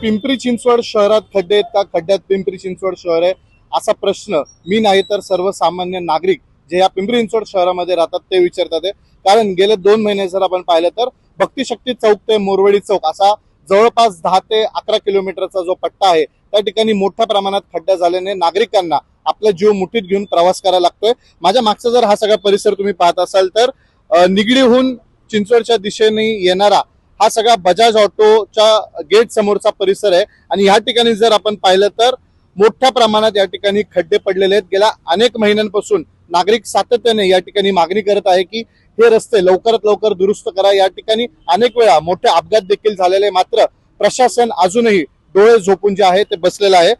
पिंपरी चिंचवड शहरात खड्डे आहेत का? खड्ड्यात पिंपरी चिंचवड शहर आहे? असा प्रश्न मी नाही तर सर्वसामान्य नागरिक जे या पिंपरी चिंचवड शहरामध्ये राहतात ते विचारतात आहे. कारण गेले दोन महिने जर आपण पाहिलं तर भक्तिशक्ती चौक ते मोरवडी चौक असा जवळपास दहा ते अकरा किलोमीटरचा जो पट्टा आहे त्या ठिकाणी मोठ्या प्रमाणात खड्डा झाल्याने नागरिकांना आपला जीव मुठीत घेऊन प्रवास करायला लागतोय. माझ्या मागचा जर हा सगळा परिसर तुम्ही पाहत असाल तर निगडीहून चिंचवडच्या दिशेने येणारा हा सगळा बजाज ऑटोच्या गेट समोरचा परिसर आहे. आणि या ठिकाणी जर आपण पाहिलं तर मोठ्या प्रमाणात या ठिकाणी खड्डे पडलेले आहेत. गेल्या अनेक महिन्यांपासून नागरिक सातत्याने या ठिकाणी मागणी करत आहे की हे रस्ते लवकरात लवकर दुरुस्त करा. या ठिकाणी अनेक वेळा मोठे अपघात देखील झालेले मात्र प्रशासन अजूनही डोळे झोपून जे आहे ते बसलेलं आहे.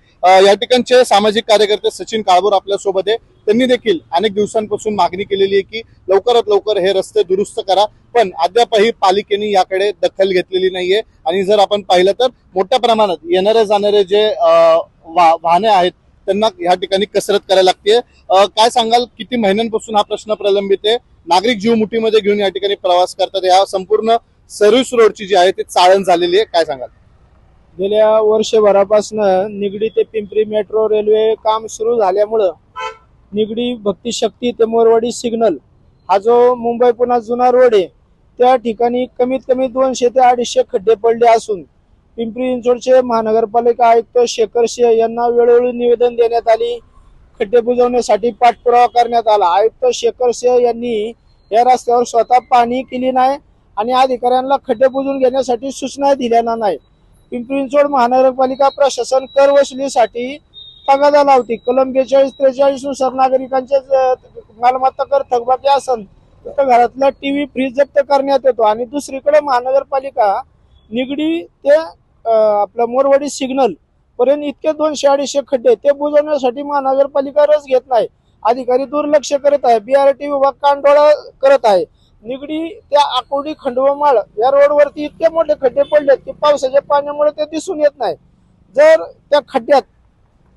या ठिकाणचे सामाजिक कार्यकर्ते सचिन काळभोर आपल्यासोबत आहे. त्यांनी देखील अनेक दिवसांपासून मागणी केलेली आहे की लवकरात लवकर हे रस्ते दुरुस्त करा. पण अद्यापही पालिकेने याकडे दखल घेतलेली नाहीये. आणि जर आपण पाहिलं तर मोठ्या प्रमाणात येणारे जाणारे जे वा- वाहने आहेत त्यांना या ठिकाणी कसरत करायला लागते. काय सांगाल? किती महिन्यांपासून हा प्रश्न प्रलंबित आहे? नागरिक जीव मुठीमध्ये घेऊन या ठिकाणी प्रवास करतात. या संपूर्ण सर्व्हिस रोडची जी आहे ती चाळण झालेली आहे. काय सांगाल? गेल्या वर्षभरापासून निगडी ते पिंपरी मेट्रो रेल्वे काम सुरू झाल्यामुळं निगडी भक्ती शक्ती ते मोरवाडी सिग्नल हा जो मुंबई पुन्हा जुना रोड आहे त्या ठिकाणी कमीत कमी दोनशे ते अडीचशे खड्डे पडले असून पिंपरी चिंचवडचे महानगरपालिका आयुक्त शेखर सिंह यांना वेळोवेळी निवेदन देण्यात आली. खड्डे बुजवण्यासाठी पाठपुरावा करण्यात आला. आयुक्त शेखर सिंह यांनी या रस्त्यावर स्वतः पाणी केली नाही आणि अधिकाऱ्यांना खड्डे बुजवून घेण्यासाठी सूचना दिल्या नाही. पिंपरी चिंचवड महानगरपालिका प्रशासन कर वसुलीसाठी तगादा लावते. कलम बेचाळीस त्रेचाळीसनुसार नागरिकांचे मालमत्ता कर थकबाकी असन तर घरातला टीव्ही फ्रीज जप्त करण्यात येतो. आणि दुसरीकडे महानगरपालिका निगडी ते आपलं मोरवाडी सिग्नल पर्यंत इतके दोनशे अडीचशे खड्डे ते बुजवण्यासाठी महानगरपालिका रस घेत नाही. अधिकारी दुर्लक्ष करत आहे. बीआरटी विभाग कांडोळा करत आहे. निगडी त्या आकुर्डी खंडवमाळ या रोडवरती इतके मोठे खड्डे पडलेत की पावसाच्या पाण्यामुळे ते दिसून येत नाही. जर त्या खड्ड्यात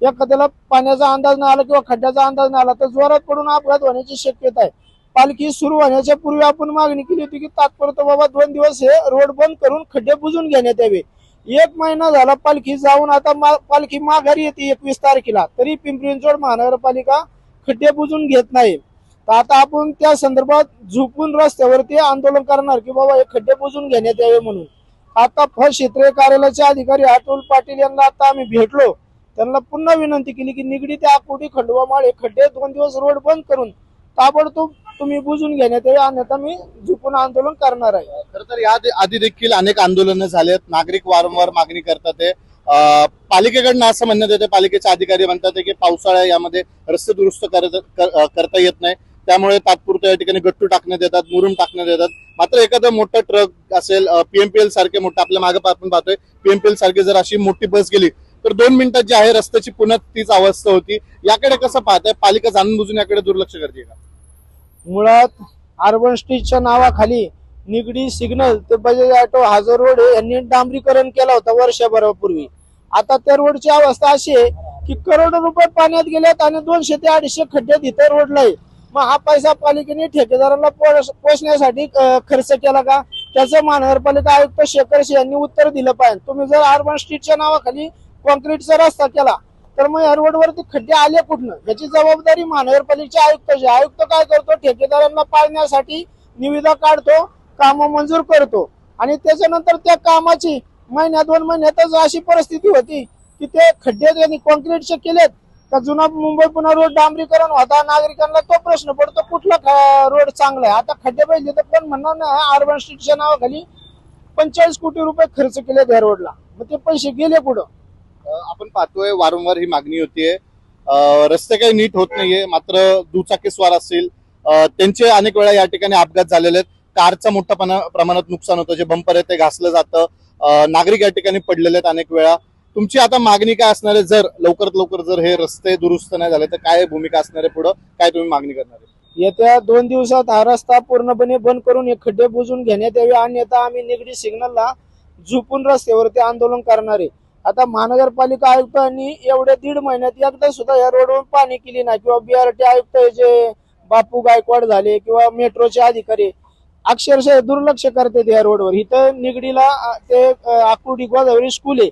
एखाद्याला पाण्याचा अंदाज नाही आला किंवा खड्ड्याचा अंदाज नाही आला तर जोरात पडून अपघात होण्याची शक्यता आहे. पालखी सुरू होण्याच्या पूर्वी आपण मागणी केली होती की तात्पुरतं बाबा दोन दिवस हे रोड बंद करून खड्डे बुजून घेण्यात यावे. एक महिना झाला पालखी जाऊन आता मा- पालखी माघारी येते एकवीस तारखेला. तरी पिंपरी चिंचवड महानगरपालिका खड्डे बुजून घेत नाही. आता आपण त्या संदर्भात झोपून रस्त्यावरती आंदोलन करणार की बाबा हे खड्डे बुजून घेण्यात यावे म्हणून. आता फळ क्षेत्रीय कार्यालयाचे अधिकारी अतुल पाटील यांना आता आम्ही भेटलो. त्यांना पुन्हा विनंती केली की निगडी त्या आकुटी खंडोबा माळ हे खड्डे दोन दिवस रोड बंद करून ताबडतोब तुम्ही बुजून घेण्यात यावे अन्यथा मी झुपून आंदोलन करणार आहे. खर तर या आधी देखील अनेक आंदोलनं झालेत. नागरिक वारंवार मागणी करतात आहे. पालिकेकडनं असं म्हणण्यात येते पालिकेचे अधिकारी म्हणतात की पावसाळ्या यामध्ये रस्ते दुरुस्त करत करता येत नाही. त्यामुळे तात्पुरतं या ठिकाणी गट्टू टाकण्यात येतात मुरुम टाकण्यात येतात. मात्र एखादं मोठं ट्रक असेल पीएमपीएल सारखे मोठं आपल्या मागे आपण पाहतोय पीएमपीएल सारखी जर अशी मोठी बस गेली तर दोन मिनिटात जी आहे रस्त्याची पुन्हा तीच अवस्था होती. याकडे कसं पाहताय? पालिका जाणून बुजून याकडे दुर्लक्ष करते का? मुळात अर्बन स्ट्रीटच्या नावाखाली निगडी सिग्नल ते बजाज ऑटो हा जो रोड यांनी डांबरीकरण केला होता वर्षभरापूर्वी. आता त्या रोडची अवस्था अशी आहे की करोडो रुपये पाण्यात गेल्यात आणि दोनशे ते अडीचशे खड्ड्यात इथं रोडला आहे मग हा पैसा पालिकेने ठेकेदारांना पोचण्यासाठी खर्च केला का? त्याचं महानगरपालिका आयुक्त शेखर सिंह यांनी उत्तर दिलं पाहिजे. तुम्ही जर अर्बन स्ट्रीटच्या नावाखाली कॉन्क्रीटचा रस्ता केला तर मग या रोडवरती खड्डे आले कुठनं? याची जबाबदारी महानगरपालिकेच्या आयुक्ताची आयुक्त काय करतो? ठेकेदारांना पाळण्यासाठी निविदा काढतो काम मंजूर करतो. आणि त्याच्यानंतर त्या कामाची महिन्या दोन महिन्यातच अशी परिस्थिती होती की ते खड्डे त्यांनी कॉन्क्रीटचे केलेत. का जुना मुंबई पुन्हा रोड डांबरीकरण होता नागरिकांना तो प्रश्न पडतो कुठला रोड चांगला आहे? आता खड्डे पाहिजे तर पण म्हणणार नाही अर्बन स्ट्रीटच्या नावाखाली पंचेचाळीस कोटी रुपये खर्च केले त्या रोडला. मग ते पैसे गेले कुठं? आपण पाहतोय वारंवार ही मागणी होतीये. रस्ते काही नीट होत नाहीये मात्र दुचाकीस्वार असतील. त्यांचे अनेक वेळा या ठिकाणी अपघात झालेले आहेत. कारचं मोठ्या प्रमाणात नुकसान होतं जे बंपर आहे ते घासलं जातं. नागरिक या ठिकाणी पडलेले आहेत अनेक वेळा. तुमची आता मागणी काय असणार आहे? जर लवकरात लवकर जर हे रस्ते दुरुस्त नाही झाले तर काय भूमिका असणार आहे पुढं? काय तुम्ही मागणी करणार आहे? येत्या दोन दिवसात हा रस्ता पूर्णपणे बंद करून हे खड्डे बुजून घेण्यात यावे अन्यथा आम्ही निगडी सिग्नलला झुपून रस्त्यावरती आंदोलन करणार आहे. आता महानगरपालिका आयुक्तांनी एवढ्या दीड महिन्यात एकदा सुद्धा या रोडवर पाणी केली नाही. किंवा बीआरटी आयुक्त जे बापू गायकवाड झाले किंवा मेट्रोचे अधिकारी अक्षरशः दुर्लक्ष करतात या रोडवर. इथं निगडीला ते आकुर्डी गोदावरी स्कूल आहे.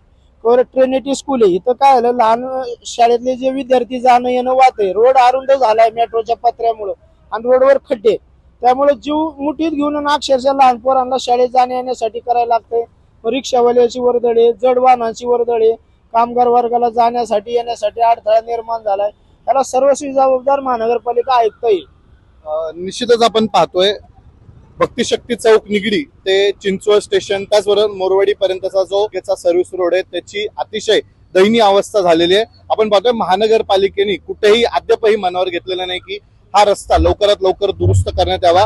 बरं ट्रिनिटी स्कूल आहे. इथं काय झालं लहान शाळेतले जे विद्यार्थी जाणं येणं वाहत आहे. रोड अरुंद झालाय मेट्रोच्या पत्र्यामुळं. आणि रोडवर खड्डे त्यामुळे जीव मुठीत घेऊन अक्षरशः लहान पोरांना शाळेत जाण्या येण्यासाठी करायला लागतंय. रिक्षावाल्याची वर्दळे जड वाहनाची वर्दळे कामगार वर्गाला जाण्यासाठी येण्यासाठी अडथळा निर्माण झालाय. त्याला सर्वस्वी जबाबदार महानगरपालिका आयुक्त येईल. निश्चितच आपण पाहतोय. भक्तिशक्ती चौक निगडी ते चिंचवड स्टेशन त्याचबरोबर मोरवाडी पर्यंतचा जो याचा सर्व्हिस रोड आहे त्याची अतिशय दयनीय अवस्था झालेली आहे. आपण पाहतोय महानगरपालिकेने कुठेही अद्यापही मनावर घेतलेलं नाही की हा रस्ता लवकरात लवकर दुरुस्त करण्यात यावा.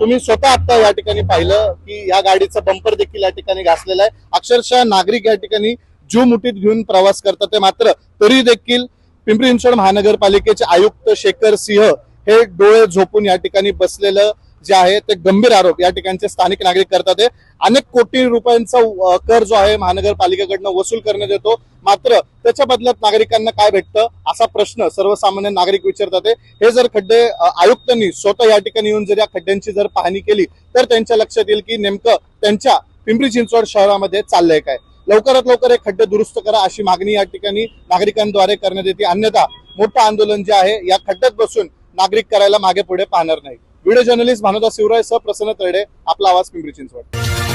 तुम्ही स्वतः आता या ठिकाणी पाहिलं की या गाडीचा बंपर देखील या ठिकाणी घासलेला आहे. अक्षरशः नागरिक या ठिकाणी जीव मुठीत घेऊन प्रवास करतात. ते मात्र तरी देखील पिंपरी चिंचवड महानगरपालिकेचे आयुक्त शेखर सिंह हे डोळे झोपून या ठिकाणी बसलेलं जे आहे ते गंभीर आरोप या ठिकाणचे स्थानिक नागरिक करतात अनेक कोटी रुपयांचा कर जो आहे महानगरपालिकेकडनं वसूल करण्यात येतो. मात्र त्याच्या बदल्यात नागरिकांना काय भेटतं असा प्रश्न सर्वसामान्य नागरिक विचारतात हे. जर खड्डे आयुक्तांनी स्वतः या ठिकाणी येऊन जर या खड्ड्यांची जर पाहणी केली तर त्यांच्या लक्षात येईल की नेमकं त्यांच्या पिंपरी चिंचवड शहरामध्ये चाललंय काय. लवकरात लवकर हे खड्डे दुरुस्त करा अशी मागणी या ठिकाणी नागरिकांद्वारे करण्यात येते. अन्यथा मोठं आंदोलन जे आहे या खड्ड्यात बसून नागरिक करायला मागे पुढे पाहणार नाही व्हिडिओ जर्नलिस्ट भानुदास शिवराय सह प्रसन्न तरडे आपला आवाज पिंपरी चिंचवड.